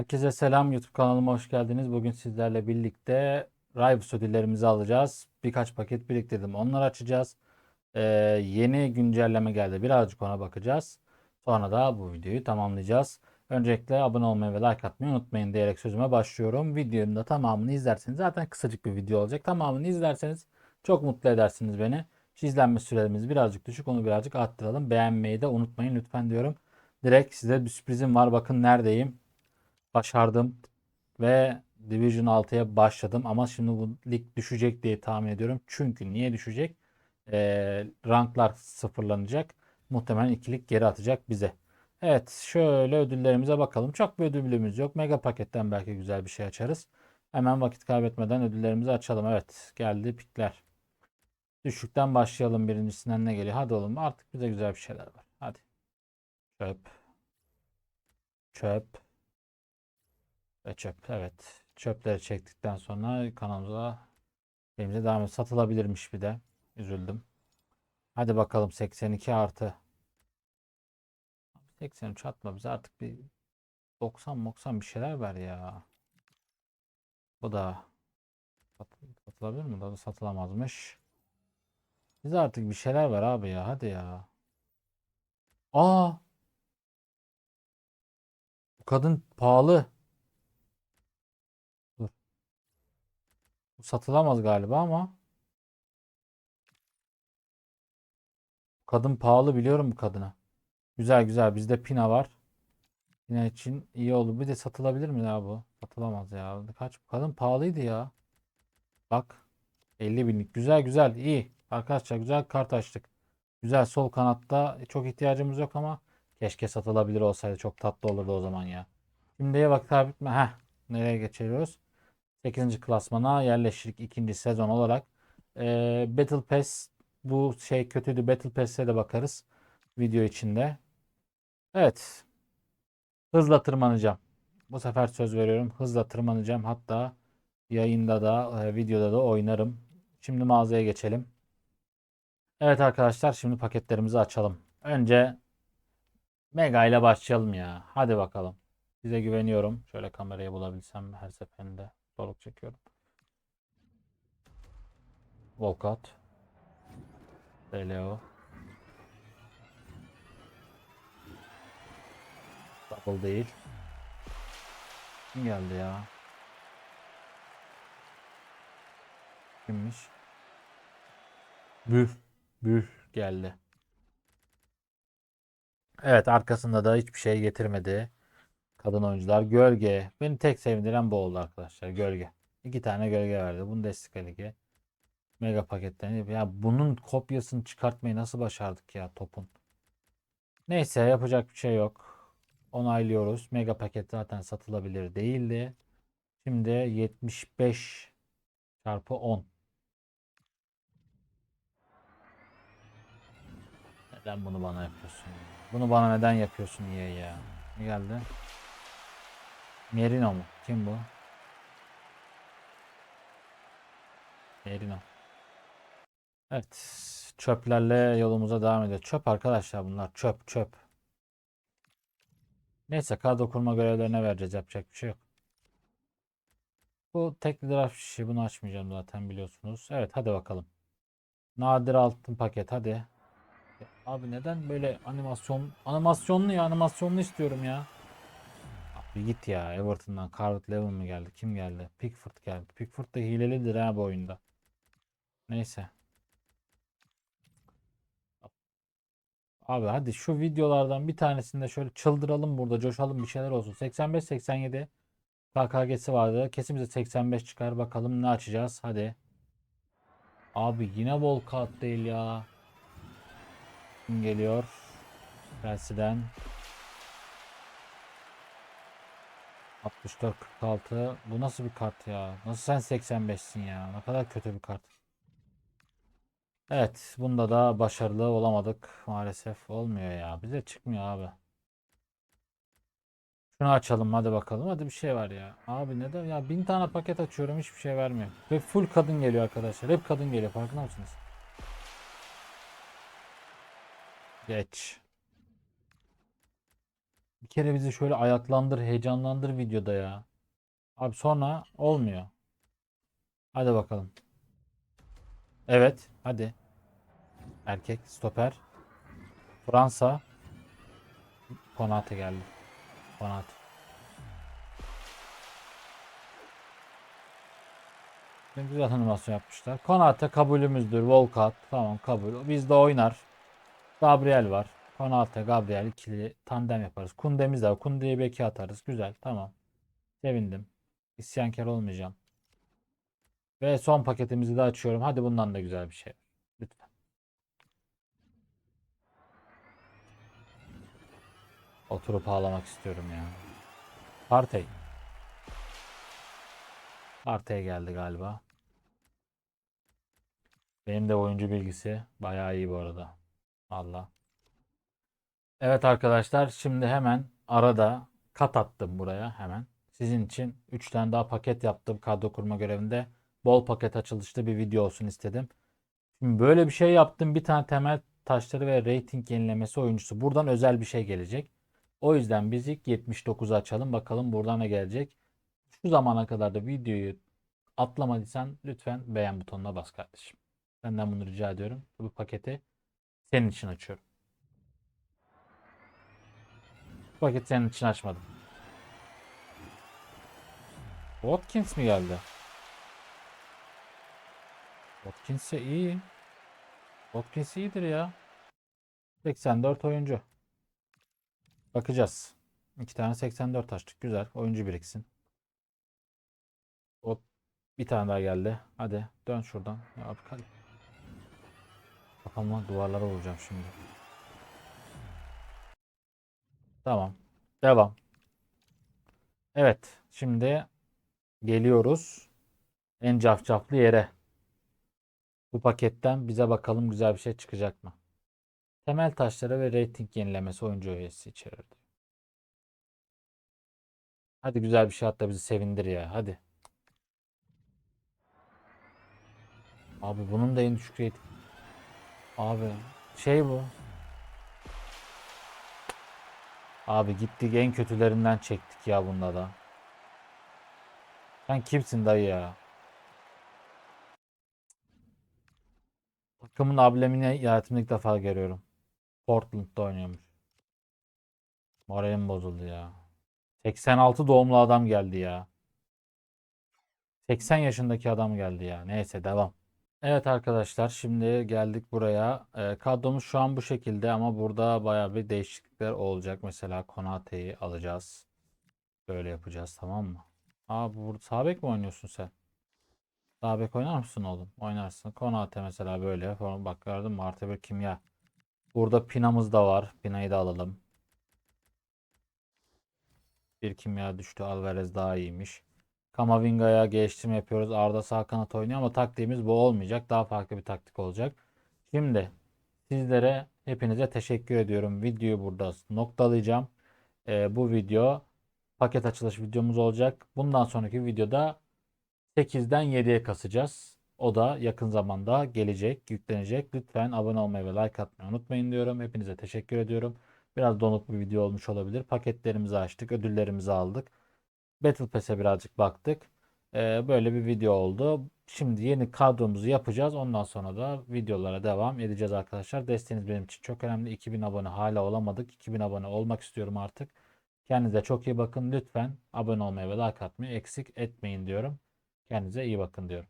Herkese selam YouTube kanalıma hoş geldiniz. Bugün sizlerle birlikte Rivals ödüllerimizi alacağız. Birkaç paket biriktirdim. Onları açacağız. Ee, yeni güncelleme geldi. Birazcık ona bakacağız. Sonra da bu videoyu tamamlayacağız. Öncelikle abone olmayı ve like atmayı unutmayın diyerek sözüme başlıyorum. Videonun da tamamını izlerseniz zaten kısacık bir video olacak. Tamamını izlerseniz çok mutlu edersiniz beni. İzlenme sürelerimiz birazcık düşük. Onu birazcık arttıralım. Beğenmeyi de unutmayın lütfen diyorum. Direkt size bir sürprizim var. Bakın neredeyim başardım ve Division 6'ya başladım ama şimdi bu lig düşecek diye tahmin ediyorum. Çünkü niye düşecek? Ee, ranklar sıfırlanacak. Muhtemelen ikilik geri atacak bize. Evet şöyle ödüllerimize bakalım. Çok bir ödülümüz yok. Mega paketten belki güzel bir şey açarız. Hemen vakit kaybetmeden ödüllerimizi açalım. Evet geldi pikler. Düşükten başlayalım birincisinden ne geliyor? Hadi oğlum artık bize güzel bir şeyler var. Hadi. Çöp. Çöp. Ve çöp. Evet. Çöpleri çektikten sonra kanalımıza elimize devam et. Satılabilirmiş bir de. Üzüldüm. Hadi bakalım 82 artı. 83 atma bize artık bir 90 90 bir şeyler ver ya. Bu da sat- satılabilir mi? Daha da satılamazmış. Bize artık bir şeyler ver abi ya. Hadi ya. Aa! Bu kadın pahalı. Dur. Bu satılamaz galiba ama. Kadın pahalı biliyorum bu kadına. Güzel güzel bizde Pina var. Pina için iyi olur. Bir de satılabilir mi ya bu? Satılamaz ya. Kaç kadın pahalıydı ya. Bak 50 binlik. Güzel güzel iyi. Arkadaşlar güzel kart açtık. Güzel sol kanatta çok ihtiyacımız yok ama keşke satılabilir olsaydı. Çok tatlı olurdu o zaman ya. Şimdiye vakit kaybetme. Heh. Nereye geçiyoruz? 8. klasmana yerleştik ikinci sezon olarak. Ee, Battle Pass bu şey kötüydü. Battle Pass'e de bakarız video içinde. Evet. Hızla tırmanacağım. Bu sefer söz veriyorum. Hızla tırmanacağım. Hatta yayında da e, videoda da oynarım. Şimdi mağazaya geçelim. Evet arkadaşlar şimdi paketlerimizi açalım. Önce Mega ile başlayalım ya. Hadi bakalım. Size güveniyorum. Şöyle kamerayı bulabilsem her seferinde zorluk çekiyorum. Volkat. Leo. Double değil. Kim geldi ya? Kimmiş? Büf. Büf geldi. Evet arkasında da hiçbir şey getirmedi. Kadın oyuncular. Gölge. Beni tek sevindiren bu oldu arkadaşlar. Gölge. İki tane gölge verdi. Bundesliga Ligi. Mega paketlerini. Ya bunun kopyasını çıkartmayı nasıl başardık ya topun. Neyse yapacak bir şey yok. Onaylıyoruz. Mega paket zaten satılabilir değildi. Şimdi 75 çarpı 10. Neden bunu bana yapıyorsun? ya? Bunu bana neden yapıyorsun niye ya? Ne geldi? Merino mu? Kim bu? Merino. Evet. Çöplerle yolumuza devam ediyoruz. Çöp arkadaşlar bunlar. Çöp çöp. Neyse kadro kurma görevlerine vereceğiz. Yapacak bir şey yok. Bu tek draft işi. Bunu açmayacağım zaten biliyorsunuz. Evet hadi bakalım. Nadir altın paket hadi. Abi neden böyle animasyon animasyonlu ya animasyonlu istiyorum ya. Abi git ya Everton'dan Carvet Levin mi geldi? Kim geldi? Pickford geldi. Pickford da hilelidir ha bu oyunda. Neyse. Abi hadi şu videolardan bir tanesinde şöyle çıldıralım burada coşalım bir şeyler olsun. 85-87 KKG'si vardı. Kesin bize 85 çıkar bakalım ne açacağız hadi. Abi yine bol kart değil ya. Kim geliyor? Chelsea'den. 64-46. Bu nasıl bir kart ya? Nasıl sen 85'sin ya? Ne kadar kötü bir kart. Evet, bunda da başarılı olamadık maalesef. Olmuyor ya. Bize çıkmıyor abi. Şunu açalım hadi bakalım. Hadi bir şey var ya. Abi neden ya bin tane paket açıyorum hiçbir şey vermiyor. Ve full kadın geliyor arkadaşlar. Hep kadın geliyor farkında mısınız? Geç. Bir kere bizi şöyle ayaklandır, heyecanlandır videoda ya. Abi sonra olmuyor. Hadi bakalım. Evet, hadi. Erkek, stoper. Fransa. Konate geldi. Konate. Ne güzel animasyon yapmışlar. Konate kabulümüzdür. Volkat. Tamam kabul. Bizde oynar. Gabriel var. Konate, Gabriel ikili tandem yaparız. Kunde'miz de var. Kunde'yi beki atarız. Güzel. Tamam. Sevindim. İsyankar olmayacağım. Ve son paketimizi de açıyorum. Hadi bundan da güzel bir şey. Lütfen. Oturup ağlamak istiyorum ya. Partey. Partey geldi galiba. Benim de oyuncu bilgisi bayağı iyi bu arada. Allah. Evet arkadaşlar şimdi hemen arada kat attım buraya hemen. Sizin için 3 tane daha paket yaptım kadro kurma görevinde. Bol paket açılışlı bir video olsun istedim. Şimdi böyle bir şey yaptım. Bir tane temel taşları ve rating yenilemesi oyuncusu. Buradan özel bir şey gelecek. O yüzden biz ilk 79'u açalım. Bakalım buradan ne gelecek. Şu zamana kadar da videoyu atlamadıysan lütfen beğen butonuna bas kardeşim. Senden bunu rica ediyorum. Bu paketi senin için açıyorum. Bu paketi senin için açmadım. Watkins mi geldi? Watkins iyi. Watkins iyidir ya. 84 oyuncu. Bakacağız. İki tane 84 açtık. Güzel. Oyuncu biriksin. O bir tane daha geldi. Hadi dön şuradan. Ya abi kal. Duvarlara vuracağım şimdi. Tamam. Devam. Evet. Şimdi geliyoruz. En cafcaflı yere. Bu paketten bize bakalım güzel bir şey çıkacak mı? Temel taşları ve rating yenilemesi oyuncu üyesi içerir. Hadi güzel bir şey at da bizi sevindir ya. Hadi. Abi bunun da en düşük rating. Abi şey bu. Abi gittik en kötülerinden çektik ya bunda da. Sen kimsin dayı ya? Takımın ablemini hayatımda ilk defa görüyorum. Portland'da oynuyormuş. Moralim bozuldu ya. 86 doğumlu adam geldi ya. 80 yaşındaki adam geldi ya. Neyse devam. Evet arkadaşlar şimdi geldik buraya. Ee, kadromuz şu an bu şekilde ama burada baya bir değişiklikler olacak. Mesela Konate'yi alacağız. Böyle yapacağız tamam mı? Aa bu burada sağ mi oynuyorsun sen? Sağ oynar mısın oğlum? Oynarsın. Konate mesela böyle. Bak gördün mü? Artı bir kimya. Burada Pina'mız da var. Pina'yı da alalım. Bir kimya düştü. Alvarez daha iyiymiş. Kamavinga'ya geçtim yapıyoruz. Arda sağ kanat oynuyor ama taktiğimiz bu olmayacak. Daha farklı bir taktik olacak. Şimdi sizlere hepinize teşekkür ediyorum. Videoyu burada noktalayacağım. Ee, bu video paket açılış videomuz olacak. Bundan sonraki videoda 8'den 7'ye kasacağız. O da yakın zamanda gelecek, yüklenecek. Lütfen abone olmayı ve like atmayı unutmayın diyorum. Hepinize teşekkür ediyorum. Biraz donuk bir video olmuş olabilir. Paketlerimizi açtık, ödüllerimizi aldık. Battle Pass'e birazcık baktık. Ee, böyle bir video oldu. Şimdi yeni kadromuzu yapacağız. Ondan sonra da videolara devam edeceğiz arkadaşlar. Desteğiniz benim için çok önemli. 2000 abone hala olamadık. 2000 abone olmak istiyorum artık. Kendinize çok iyi bakın. Lütfen abone olmayı ve like atmayı eksik etmeyin diyorum. Kendinize iyi bakın diyorum.